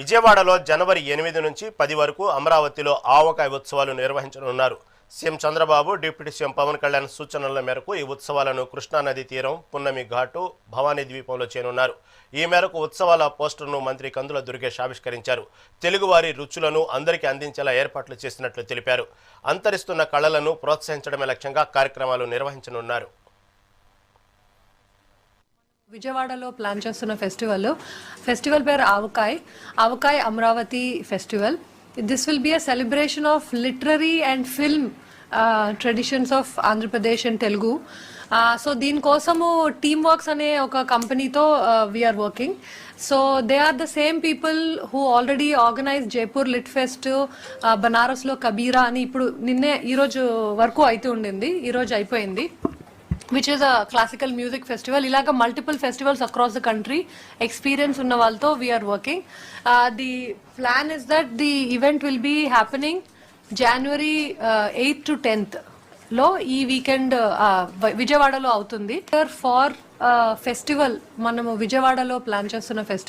విజయవాడలో జనవరి ఎనిమిది నుంచి పది వరకు అమరావతిలో ఆవకాయ ఉత్సవాలు నిర్వహించనున్నారు. CM Chandrababu deputy CM Pawan Kalyan సూచనల మేరకు ఈ ఉత్సవాలను కృష్ణానది తీరం పున్నమి ఘాటు భవానీ ద్వీపంలో చేయనున్నారు. ఈ మేరకు ఉత్సవాల పోస్టర్ను మంత్రి కందుల దుర్గేష్ ఆవిష్కరించారు. తెలుగువారి రుచులను అందరికీ అందించేలా ఏర్పాట్లు చేసినట్లు తెలిపారు. అంతరిస్తున్న కళలను ప్రోత్సహించడమే లక్ష్యంగా కార్యక్రమాలు నిర్వహించనున్నారు. విజయవాడలో ప్లాన్ చేస్తున్న ఫెస్టివల్ ఫెస్టివల్ పేరు Avakai. Avakai Amaravati festival this will be a celebration of literary and film traditions of Andhra Pradesh and Telugu so దీనికోసము team works అనే ఒక కంపెనీతో we are working so they are the same people who already organise Jaipur lit fest బనారస్లో Kabira అని ఇప్పుడు నిన్నే ఈరోజు వరకు అయితే ఉండింది ఈరోజు అయిపోయింది. Which is a classical music festival ఇలాగ multiple festivals across the country experience ఉన్న వాళ్ళతో we are working the plan is that the event will be happening January eighth to టెన్త్లో ఈ వీకెండ్ విజయవాడలో అవుతుంది. ఫార్ ఫెస్టివల్ మనము విజయవాడలో ప్లాన్ చేస్తున్న ఫెస్టివల్